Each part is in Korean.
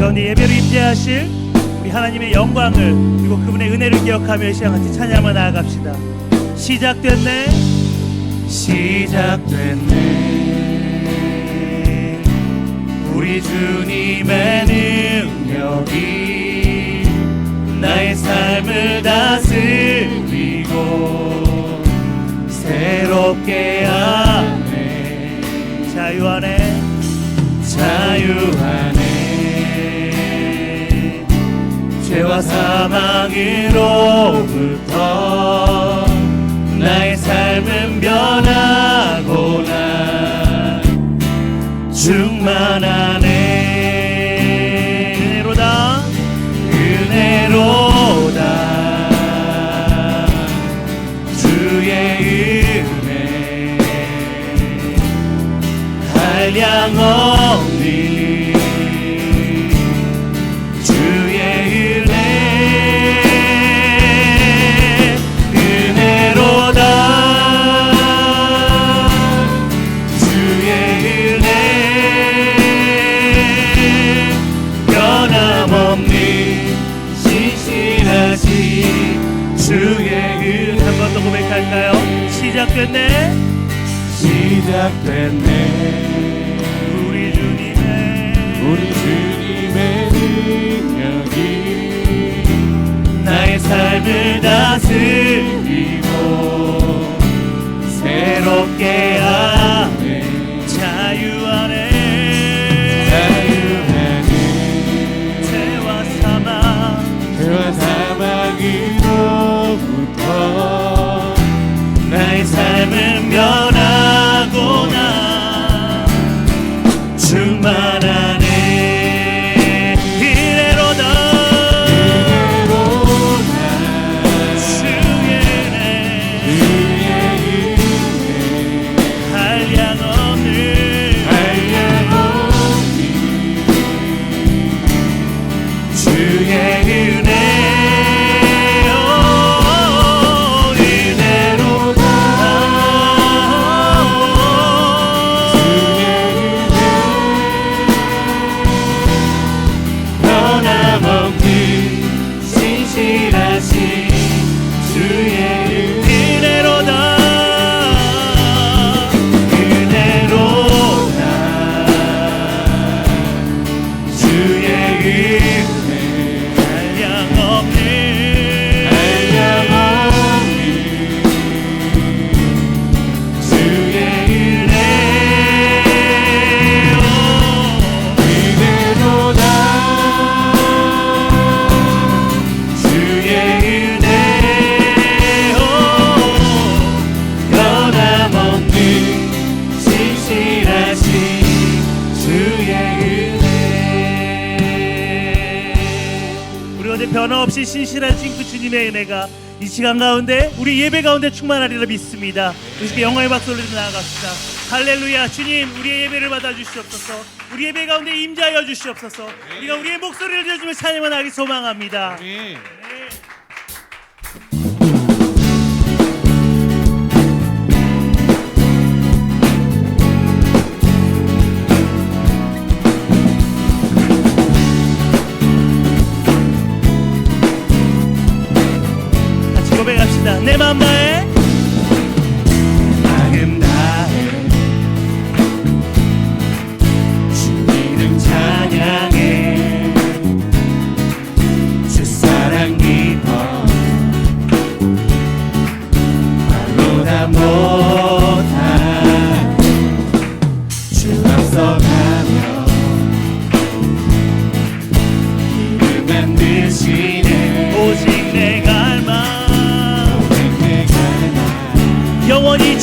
가운데 예배로 임재하실 우리 하나님의 영광을 그리고 그분의 은혜를 기억하며 이 시간 같이 찬양하며 나아갑시다. 시작됐네. 시작됐네. 우리 주님의 능력이 나의 삶을 다스리고 새롭게 사망으로부터 나의 삶은 변하고나 충만하네 은혜로다 은혜로다. 주의 은혜 한량 없 주의 은혜 한번 더 고백할까요? 시작됐네 시작됐네 우리 주님의 우리 주님의 능력이 나의 삶을 다스리고 새롭게 하 변함없이 신실하신 그 주님의 은혜가 이 시간 가운데 우리 예배 가운데 충만하리라 믿습니다. 우리 영광의 박수를 나아갑시다. 할렐루야. 주님 우리의 예배를 받아 주시옵소서. 우리 예배 가운데 임자하여 주시옵소서. 우리가 우리의 목소리를 들려주며 찬양을 하기 소망합니다. 아멘. 고백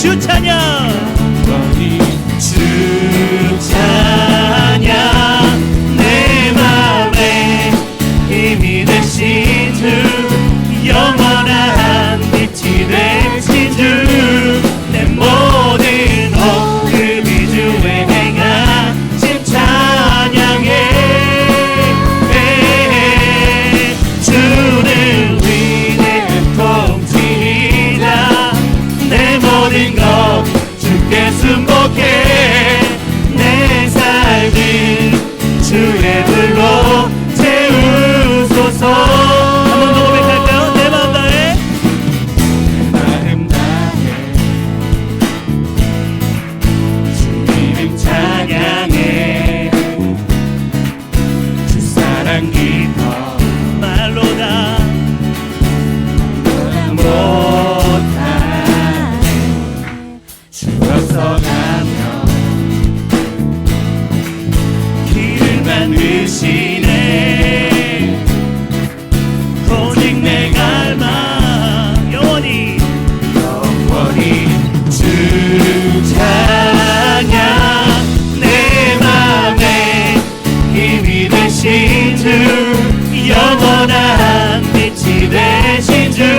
주 찬양 나면 길을 만드시네 오직 내 갈망 영원히 영원히 주를 향한 내 맘에 힘이 되신 주 영원한 빛이 되신 주.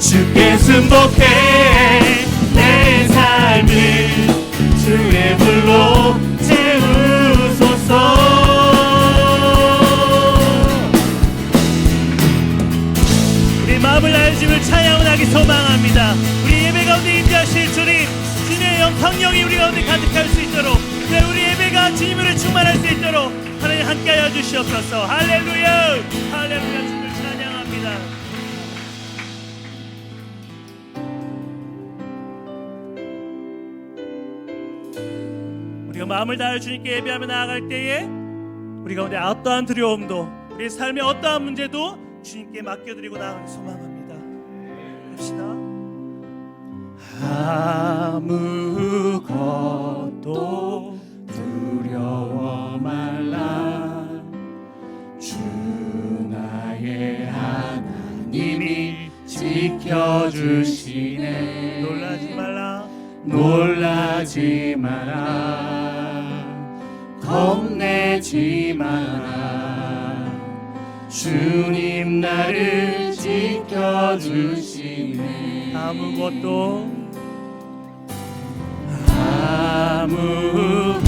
주께 순복해 내 삶을 주의 불로 채우소서. 우리 마음을 주님을 찬양하기 소망합니다. 우리 예배 가운데 임재하실 주님 주님의 영 성령이 우리 가운데 가득할 수 있도록 네, 우리 예배가 주님으로 충만할 수 있도록 하나님 함께하여 주시옵소서. 할렐루야! 할렐루야! 주님을 찬양합니다 마음을 다해 주님께 예배하며 나아갈 때에 우리 가운데 어떠한 두려움도 우리 삶의 어떠한 문제도 주님께 맡겨드리고 나아가기 소망합니다. 합시다. 아무것도 두려워 말라 주 나의 하나님이 지켜주시네 놀라지 말라 놀라지 마라 겁내지 마라. 주님 나를 지켜주시네. 아무것도 아무것도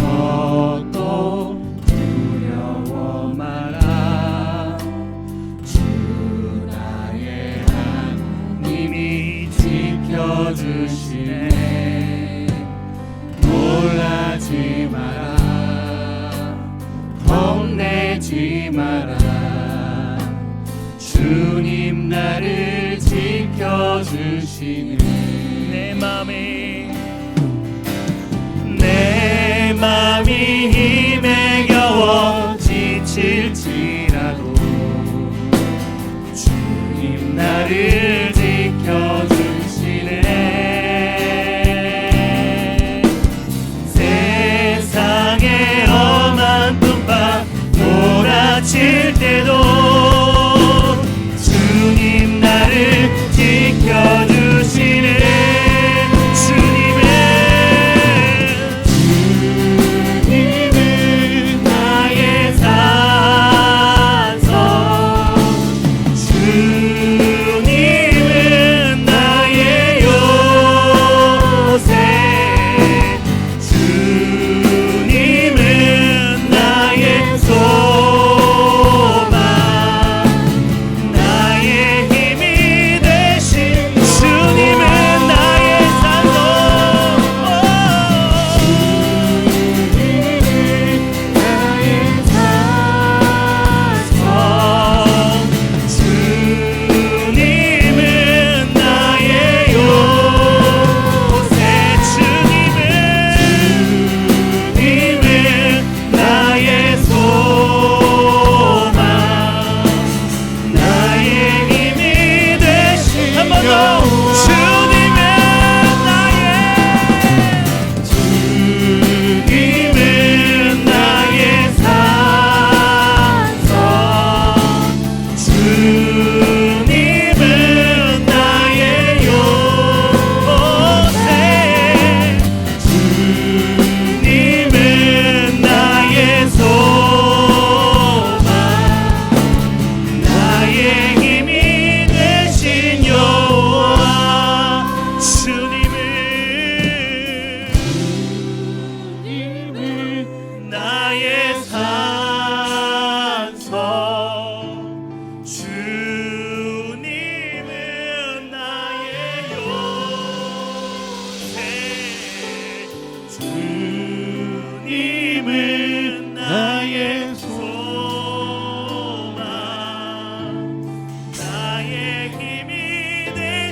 주님은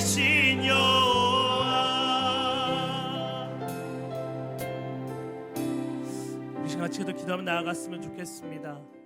신 여호와 더 기도하며 나아갔으면 좋겠습니다.